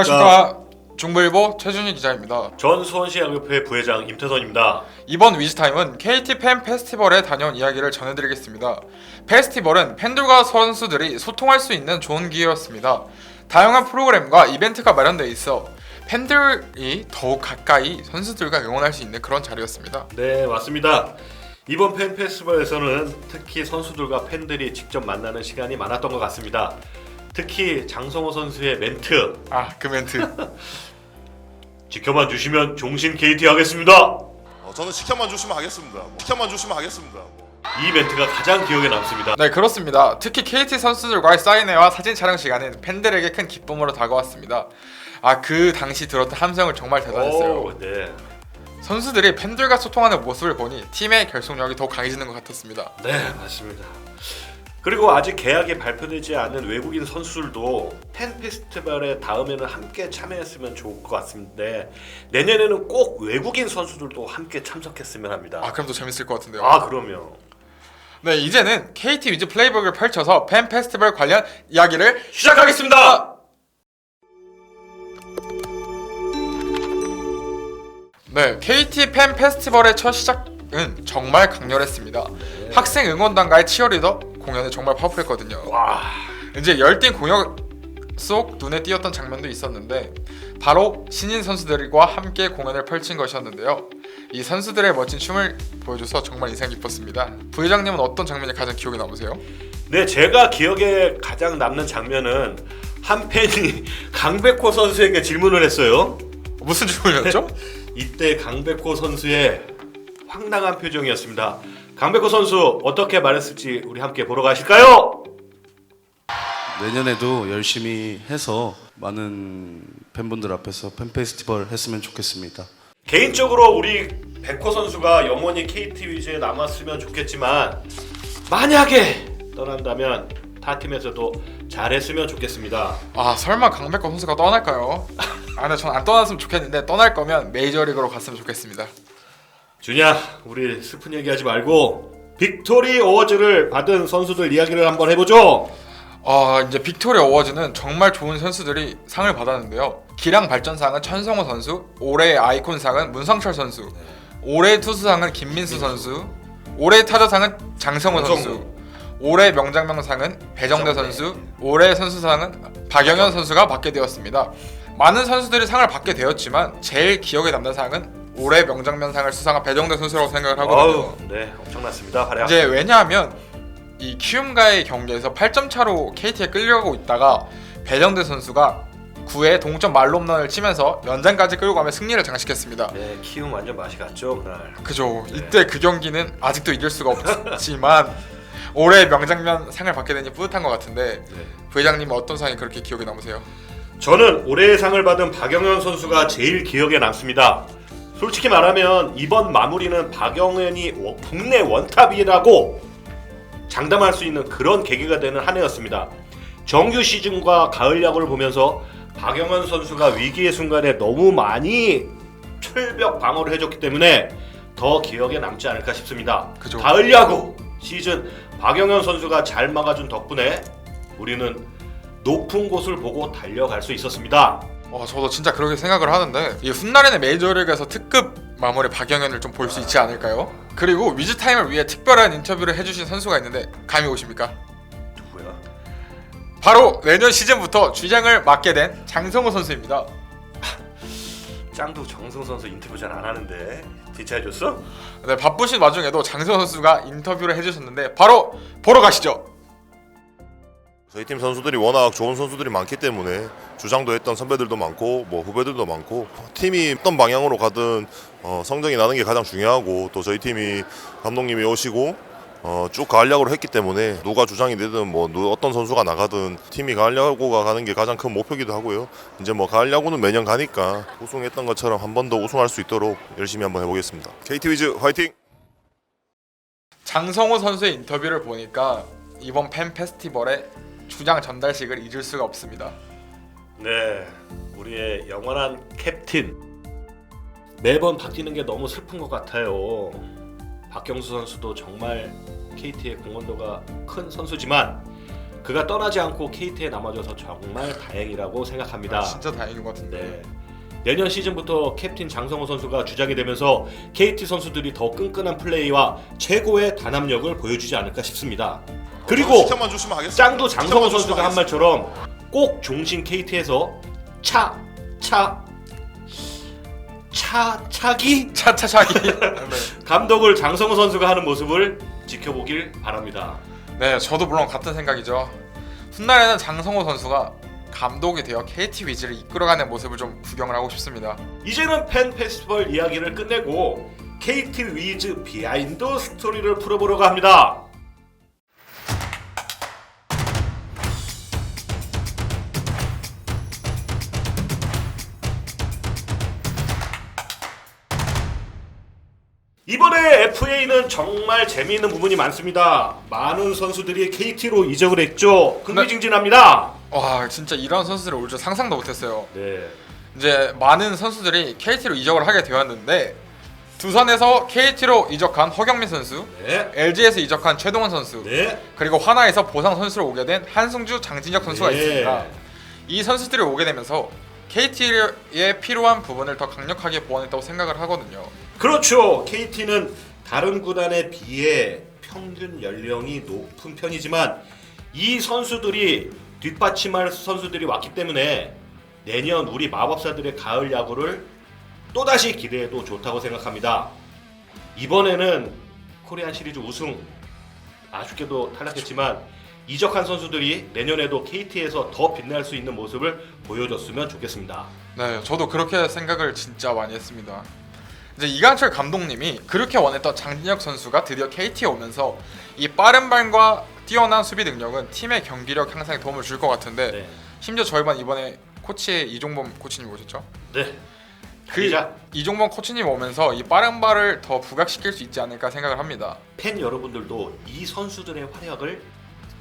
안녕하십니까 중부일보 최준희 기자입니다. 전 수원시야구협회 부회장 임태선입니다. 이번 위즈타임은 KT 팬 페스티벌에 다녀온 이야기를 전해드리겠습니다. 페스티벌은 팬들과 선수들이 소통할 수 있는 좋은 기회였습니다. 다양한 프로그램과 이벤트가 마련돼 있어 팬들이 더욱 가까이 선수들과 응원할 수 있는 그런 자리였습니다. 네, 맞습니다. 이번 팬 페스티벌에서는 특히 선수들과 팬들이 직접 만나는 시간이 많았던 것 같습니다. 특히 장성호 선수의 멘트 아 그 멘트 지켜만 주시면 종신 KT 하겠습니다. 어, 저는 시켜만 주시면 하겠습니다. 뭐. 시켜만 주시면 하겠습니다. 뭐. 이 멘트가 가장 기억에 남습니다. 네 그렇습니다. 특히 KT 선수들과의 사인회와 사진 촬영 시간은 팬들에게 큰 기쁨으로 다가왔습니다. 아 그 당시 들었던 함성을 정말 대단했어요. 오, 네, 선수들이 팬들과 소통하는 모습을 보니 팀의 결속력이 더욱 강해지는 것 같았습니다. 네, 맞습니다. 그리고 아직 계약이 발표되지 않은 외국인 선수들도 팬 페스티벌에 다음에는 함께 참여했으면 좋을 것 같은데 내년에는 꼭 외국인 선수들도 함께 참석했으면 합니다. 아 그럼 더 재밌을 것 같은데요. 아 그러면 네 이제는 KT 위즈 플레이북을 펼쳐서 팬 페스티벌 관련 이야기를 시작하겠습니다. 네 KT 팬 페스티벌의 첫 시작은 정말 강렬했습니다. 학생 응원단과의 치어리더 공연이 정말 파워풀했거든요. 와, 이제 열띤 공연 속 눈에 띄었던 장면도 있었는데 바로 신인 선수들과 함께 공연을 펼친 것이었는데요. 이 선수들의 멋진 춤을 보여줘서 정말 인상 깊었습니다. 부회장님은 어떤 장면이 가장 기억에 남으세요? 네 제가 기억에 가장 남는 장면은 한 팬이 강백호 선수에게 질문을 했어요. 무슨 질문이었죠? 이때 강백호 선수의 황당한 표정이었습니다. 강백호 선수 어떻게 말했을지 우리 함께 보러 가실까요? 내년에도 열심히 해서 많은 팬분들 앞에서 팬 페스티벌 했으면 좋겠습니다. 개인적으로 우리 백호 선수가 영원히 KT 위즈에 남았으면 좋겠지만 만약에 떠난다면 타 팀에서도 잘했으면 좋겠습니다. 아 설마 강백호 선수가 떠날까요? 아 근데 전안 떠났으면 좋겠는데 떠날 거면 메이저리그로 갔으면 좋겠습니다. 준야, 우리 슬픈 얘기하지 말고 빅토리 어워즈를 받은 선수들 이야기를 한번 해보죠. 아 이제 빅토리아 어워즈는 정말 좋은 선수들이 상을 받았는데요. 기량 발전상은 천성호 선수, 올해의 아이콘상은 문성철 선수, 올해의 투수상은 김민수 선수, 올해의 타자상은 장성호 선수, 장성호. 올해 명장면상은 배정대 선수, 올해 선수상은 박영현 선수가 받게 되었습니다. 많은 선수들이 상을 받게 되었지만 제일 기억에 남는 상은 올해 명장면상을 수상한 배정대 선수라고 생각을 하거든요. 아우, 네, 엄청났습니다. 활약. 이제 왜냐하면 이 키움과의 경기에서 8점 차로 KT에 끌려가고 있다가 배정대 선수가 9회 동점 말로 홈런을 치면서 연장까지 끌고 가며 승리를 장식했습니다. 네, 키움 완전 맛이 갔죠 그날. 그죠. 이때 그 경기는 아직도 잊을 수가 없지만 올해 명장면 상을 받게 되니 뿌듯한 것 같은데 네. 부회장님은 어떤 상이 그렇게 기억에 남으세요? 저는 올해의 상을 받은 박영현 선수가 제일 기억에 남습니다. 솔직히 말하면 이번 마무리는 박영현이 워- 국내 원탑이라고 장담할 수 있는 그런 계기가 되는 한 해였습니다. 정규 시즌과 가을 야구를 보면서 박영현 선수가 위기의 순간에 너무 많이 철벽 방어를 해줬기 때문에 더 기억에 남지 않을까 싶습니다. 그죠. 가을 야구 시즌 박영현 선수가 잘 막아준 덕분에 우리는 높은 곳을 보고 달려갈 수 있었습니다. 어, 저도 진짜 그렇게 생각을 하는데 이 훗날에는 메이저리그에서 특급 마무리 박영현을 좀 볼 수 있지 않을까요? 그리고 위즈 타임을 위해 특별한 인터뷰를 해주신 선수가 있는데 감이 오십니까? 누구야? 바로 내년 시즌부터 주장을 맡게 된 장성호 선수입니다. 짱도 정승 선수 인터뷰 잘 안 하는데 진짜 해줬어? 네, 바쁘신 와중에도 장성호 선수가 인터뷰를 해주셨는데 바로 보러 가시죠. 저희 팀 선수들이 워낙 좋은 선수들이 많기 때문에 주장도 했던 선배들도 많고 뭐 후배들도 많고 팀이 어떤 방향으로 가든 어, 성적이 나는 게 가장 중요하고 또 저희 팀이 감독님이 오시고 어, 쭉 가을야구를 했기 때문에 누가 주장이 되든 뭐 누- 어떤 선수가 나가든 팀이 가을야구가 가는 게 가장 큰 목표기도 하고요. 이제 뭐 가을야구는 매년 가니까 우승했던 것처럼 한 번 더 우승할 수 있도록 열심히 한번 해보겠습니다. KT 위즈 화이팅! 장성호 선수의 인터뷰를 보니까 이번 팬 페스티벌의 주장 전달식을 잊을 수가 없습니다. 네, 우리의 영원한 캡틴 매번 바뀌는 게 너무 슬픈 것 같아요. 박경수 선수도 정말 KT의 공헌도가 큰 선수지만 그가 떠나지 않고 KT에 남아줘서 정말 다행이라고 생각합니다. 아, 진짜 다행인 것 같은데. 네. 내년 시즌부터 캡틴 장성호 선수가 주장이 되면서 KT 선수들이 더 끈끈한 플레이와 최고의 단합력을 보여주지 않을까 싶습니다. 그리고 시켜만 주시면 하겠습니다. 짱도 장성호 선수가 한 주시면 말처럼 꼭 종신 KT에서 차, 차, 차, 차기 차차차기. 감독을 장성호 선수가 하는 모습을 지켜보길 바랍니다. 네, 저도 물론 같은 생각이죠. 훗날에는 장성호 선수가 감독이 되어 KT 위즈를 이끌어가는 모습을 좀 구경을 하고 싶습니다. 이제는 팬 페스티벌 이야기를 끝내고 KT 위즈 비하인드 스토리를 풀어보려고 합니다. 이번에 FA는 정말 재미있는 부분이 많습니다. 많은 선수들이 KT로 이적을 했죠. 흥미진진합니다. 와, 진짜 이런 선수들을 올줄 상상도 못했어요. 네. 이제 많은 선수들이 KT로 이적을 하게 되었는데 두산에서 KT로 이적한 허경민 선수, 네. LG에서 이적한 최동원 선수, 네. 그리고 하나에서 보상 선수로 오게 된 한승주, 장진혁 선수가 네. 있습니다. 이 선수들이 오게 되면서 KT에 필요한 부분을 더 강력하게 보완했다고 생각을 하거든요. 그렇죠. KT는 다른 구단에 비해 평균 연령이 높은 편이지만 이 선수들이 뒷받침할 선수들이 왔기 때문에 내년 우리 마법사들의 가을 야구를 또다시 기대해도 좋다고 생각합니다. 이번에는 코리안 시리즈 우승 아쉽게도 탈락했지만 이적한 선수들이 내년에도 KT에서 더 빛날 수 있는 모습을 보여줬으면 좋겠습니다. 네, 저도 그렇게 생각을 진짜 많이 했습니다. 이제 이강철 감독님이 그렇게 원했던 장진혁 선수가 드디어 KT에 오면서 이 빠른 발과 뛰어난 수비 능력은 팀의 경기력 향상에 도움을 줄 것 같은데 네. 심지어 저희 반 이번에 코치 이종범 코치님 오셨죠? 네. 그 기자. 이종범 코치님 오면서 이 빠른 발을 더 부각시킬 수 있지 않을까 생각을 합니다. 팬 여러분들도 이 선수들의 활약을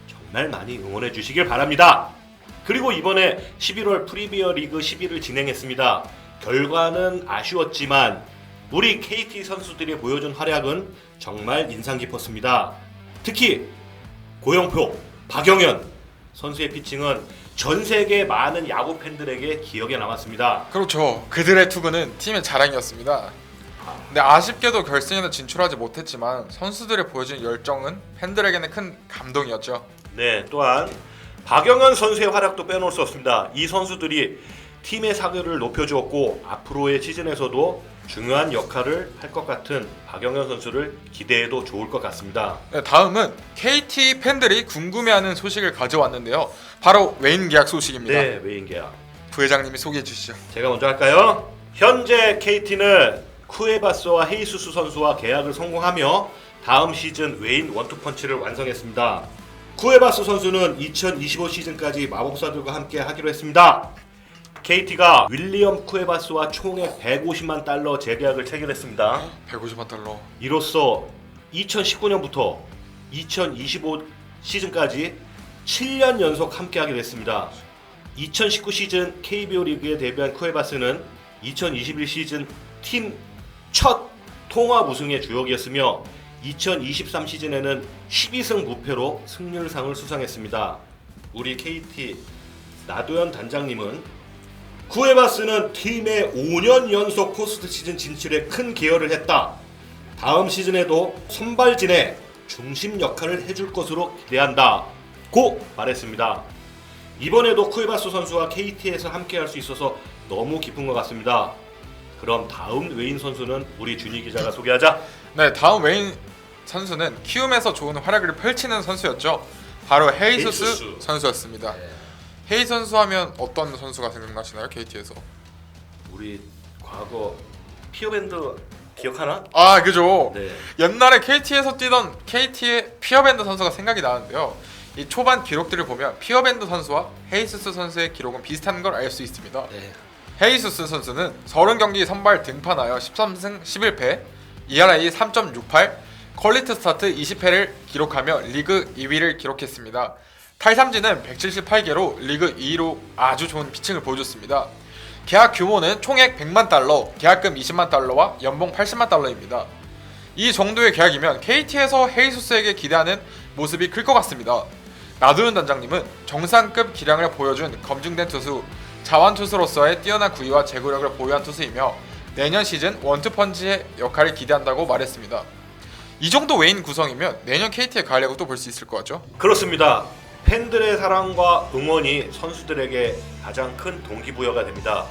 정말 많이 응원해 주시길 바랍니다. 그리고 이번에 11월 프리미어 리그 10일을 진행했습니다. 결과는 아쉬웠지만 우리 KT 선수들이 보여준 활약은 정말 인상 깊었습니다. 특히 고영표, 박영현 선수의 피칭은 전 세계 많은 야구 팬들에게 기억에 남았습니다. 그렇죠. 그들의 투구는 팀의 자랑이었습니다. 근데 아쉽게도 결승에는 진출하지 못했지만 선수들이 보여준 열정은 팬들에게는 큰 감동이었죠. 네, 또한 박영현 선수의 활약도 빼놓을 수 없습니다. 이 선수들이 팀의 사교를 높여주었고 앞으로의 시즌에서도 중요한 역할을 할 것 같은 박영현 선수를 기대해도 좋을 것 같습니다. 네, 다음은 KT 팬들이 궁금해하는 소식을 가져왔는데요. 바로 웨인 계약 소식입니다. 네, 외인 계약. 부회장님이 소개해 주시죠. 제가 먼저 할까요? 현재 KT는 쿠에바스와 헤이수스 선수와 계약을 성공하며 다음 시즌 웨인 원투펀치를 완성했습니다. 쿠에바스 선수는 2025 시즌까지 마법사들과 함께 하기로 했습니다. KT가 윌리엄 쿠에바스와 총액 150만 달러 재계약을 체결했습니다. 150만 달러. 이로써 2019년부터 2025 시즌까지 7년 연속 함께하게 됐습니다. 2019 시즌 KBO 리그에 데뷔한 쿠에바스는 2021 시즌 팀 첫 통합 우승의 주역이었으며 2023 시즌에는 12승 무패로 승률상을 수상했습니다. 우리 KT 나도현 단장님은 쿠에바스는 팀의 5년 연속 포스트 시즌 진출에 큰 기여를 했다. 다음 시즌에도 선발진의 중심 역할을 해줄 것으로 기대한다. 고 말했습니다. 이번에도 쿠에바스 선수와 KT에서 함께할 수 있어서 너무 기쁜 것 같습니다. 그럼 다음 외인 선수는 우리 준희 기자가 소개하자. 네, 다음 웨인 선수는 키움에서 좋은 활약을 펼치는 선수였죠. 바로 헤이수스, 헤이수스. 선수였습니다. 헤이 선수 하면 어떤 선수가 생각나시나요? KT에서? 우리 과거 피어밴드 기억하나? 아, 그죠. 네. 옛날에 KT에서 뛰던 KT의 피어밴드 선수가 생각이 나는데요. 이 초반 기록들을 보면 피어밴드 선수와 헤이수스 선수의 기록은 비슷한 걸 알 수 있습니다. 네. 헤이수스 선수는 30경기 선발 등판하여 13승 11패, ERA 3.68, 퀄리티 스타트 20패를 기록하며 리그 2위를 기록했습니다. 탈삼진은 178개로 리그 2위로 아주 좋은 피칭을 보여줬습니다. 계약 규모는 총액 100만 달러, 계약금 20만 달러와 연봉 80만 달러입니다. 이 정도의 계약이면 KT에서 헤이수스에게 기대하는 모습이 클 것 같습니다. 나도윤 단장님은 정상급 기량을 보여준 검증된 투수, 자완 투수로서의 뛰어난 구위와 제구력을 보유한 투수이며 내년 시즌 원투펀치의 역할을 기대한다고 말했습니다. 이 정도 외인 구성이면 내년 KT의 가을 야구도 볼수 있을 것 같죠? 그렇습니다. 팬들의 사랑과 응원이 선수들에게 가장 큰 동기부여가 됩니다.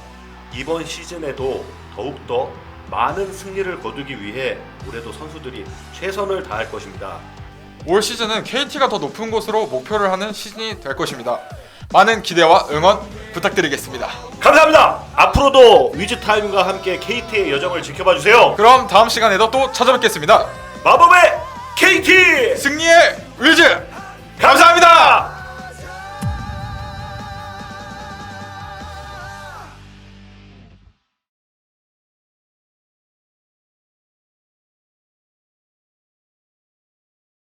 이번 시즌에도 더욱더 많은 승리를 거두기 위해 올해도 선수들이 최선을 다할 것입니다. 올 시즌은 KT가 더 높은 곳으로 목표를 하는 시즌이 될 것입니다. 많은 기대와 응원 부탁드리겠습니다. 감사합니다. 앞으로도 위즈타임과 함께 KT의 여정을 지켜봐 주세요. 그럼 다음 시간에도 또 찾아뵙겠습니다. 마법의 KT 승리의 위즈! 감사합니다!